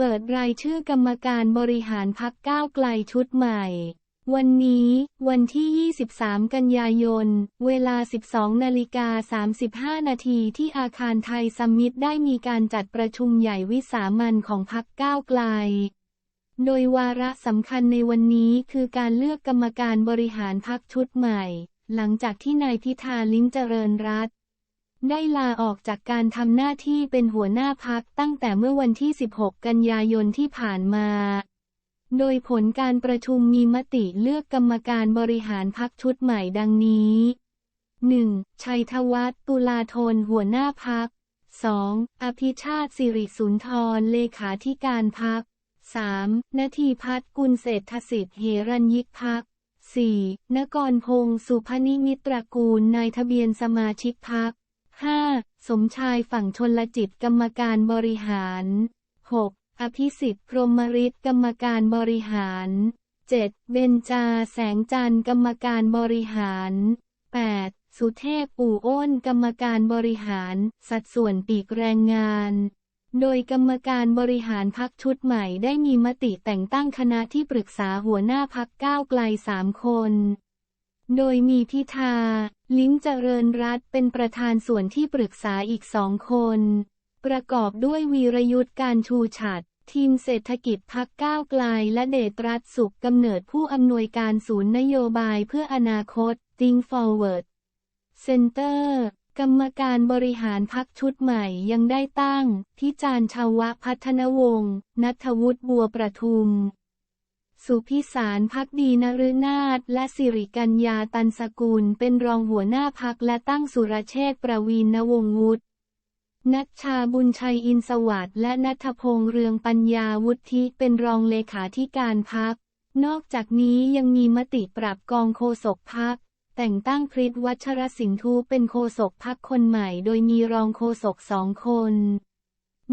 เปิดรายชื่อกรรมการบริหารพักก้าวไกลชุดใหม่ วันนี้ วันที่ 23 กันยายน เวลา 12 นาฬิกา 35 นาทีที่อาคารไทยซัมมิตได้มีการจัดประชุมใหญ่วิสามันของพักก้าวไกล โดยวาระสำคัญในวันนี้คือการเลือกกรรมการบริหารพักชุดใหม่ หลังจากที่นายพิธาลิ้มเจริญรัต ได้ลาออกจากการทำหน้าที่เป็นหัวหน้าพักตั้งแต่เมื่อวันที่ 16 กันยายนที่ผ่านมา โดยผลการประชุมมีมติเลือกกรรมการบริหารพักชุดใหม่ดังนี้ 1. ชัยธวัฒน์ตุลาธนหัวหน้าพัก 2. อภิชาติสิริสุนทรเลขาธิการพัก 3. นาทีพัฒน์กุลเศรษฐสิทธิ์เฮรัญยิกพัก 4. นกรพงศ์สุพนิมิตรกูลนายทะเบียนสมาชิกพัก 5. สมชายฝั่งชนลจิตกรรมการบริหาร 6. อภิสิทธิ์พรมฤทธิ์กรรมการบริหาร 7. เบญจาแสงจันทร์กรรมการบริหาร 8. สุเทพปู่อ้นกรรมการบริหาร สัดส่วนปีกแรงงาน โดยกรรมการบริหารพักชุดใหม่ได้มีมติแต่งตั้งคณะที่ปรึกษาหัวหน้าพักก้าวไกลสามคน โดยมีพิธา ลิ้มเจริญรัตเป็นประธานส่วนที่ปรึกษาอีกสองคน ประกอบด้วยวีรยุทธการชูฉัดทีมเศรษฐกิจพักก้าวไกลและเดชรัตสุขกำเนิดผู้อำนวยการศูนย์นโยบายเพื่ออนาคต Think Forward Center กรรมการบริหารพักชุดใหม่ยังได้ตั้ง พิจารณ์ชาวะพัฒนวงศ์นัทวุฒิบัวประทุม สุพิสารพักดีนฤนาถและสิริกัญญาตันสกุลเป็นรองหัวหน้าพักและตั้งสุรเชษประวีนวงศ์วุฒินัชชาบุญชัยอินสวัสดิ์และนัทพงษ์เรืองปัญญาวุฒิเป็นรองเลขาธิการพัก นอกจากนี้ยังมีมติปรับกองโฆษกพัก แต่งตั้งพริตวัชรสินทุเป็นโฆษกพักคนใหม่ โดยมีรองโฆษกสองคน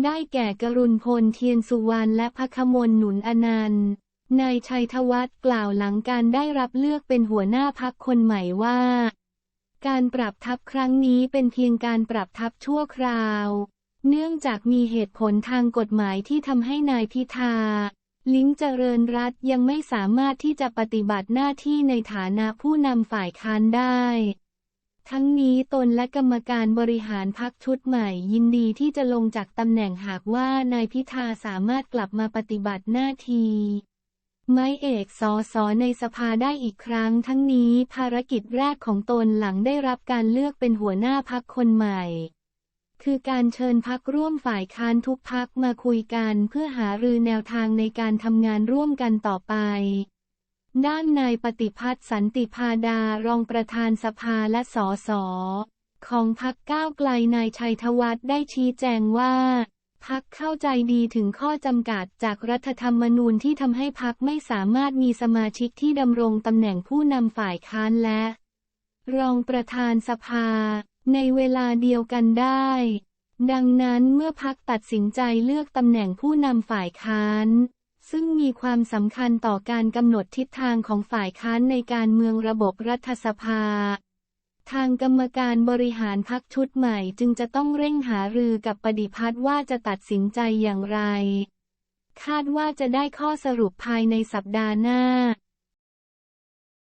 ได้แก่กรุณพลเทียนสุวรรณและพคมลหนุนอนันต์ นายชัยธวัฒน์กล่าวหลังการได้รับเลือกเป็นหัวหน้าพักคนใหม่ว่า การปรับทัพครั้งนี้เป็นเพียงการปรับทัพชั่วคราว เนื่องจากมีเหตุผลทางกฎหมายที่ทำให้นายพิธา ลิ้มเจริญรัตยังไม่สามารถที่จะปฏิบัติหน้าที่ในฐานะผู้นำฝ่ายค้านได้ ทั้งนี้ตนและกรรมการบริหารพักชุดใหม่ ยินดีที่จะลงจากตำแหน่งหากว่านายพิธาสามารถกลับมาปฏิบัติหน้าที่ ไม้เอกสอสอในสภาได้อีกครั้ง ทั้งนี้ภารกิจแรกของตนหลังได้รับการเลือกเป็นหัวหน้าพักคนใหม่ คือการเชิญพักร่วมฝ่ายค้านทุกพักมาคุยกันเพื่อหารือแนวทางในการทำงานร่วมกันต่อไปด้านนายปฏิพัฒน์สันติพาดารองประธานสภาและสส ของพักก้าวไกลนายชัยธวัฒน์ได้ชี้แจงว่า พักเข้าใจดีถึงข้อจำกัดจากรัฐธรรมนูญที่ทำให้พักไม่สามารถมีสมาชิกที่ดำรงตำแหน่งผู้นำฝ่ายค้านและ รองประธานสภา ในเวลาเดียวกันได้ ดังนั้นเมื่อพักตัดสินใจเลือกตำแหน่งผู้นำฝ่ายค้าน ซึ่งมีความสำคัญต่อการกำหนดทิศทางของฝ่ายค้านในการเมืองระบบรัฐสภา ทางกรรมการบริหารพักชุดใหม่จึงจะต้องเร่งหารือกับปฏิพัฒน์ว่าจะตัดสินใจอย่างไร คาดว่าจะได้ข้อสรุปภายในสัปดาห์หน้า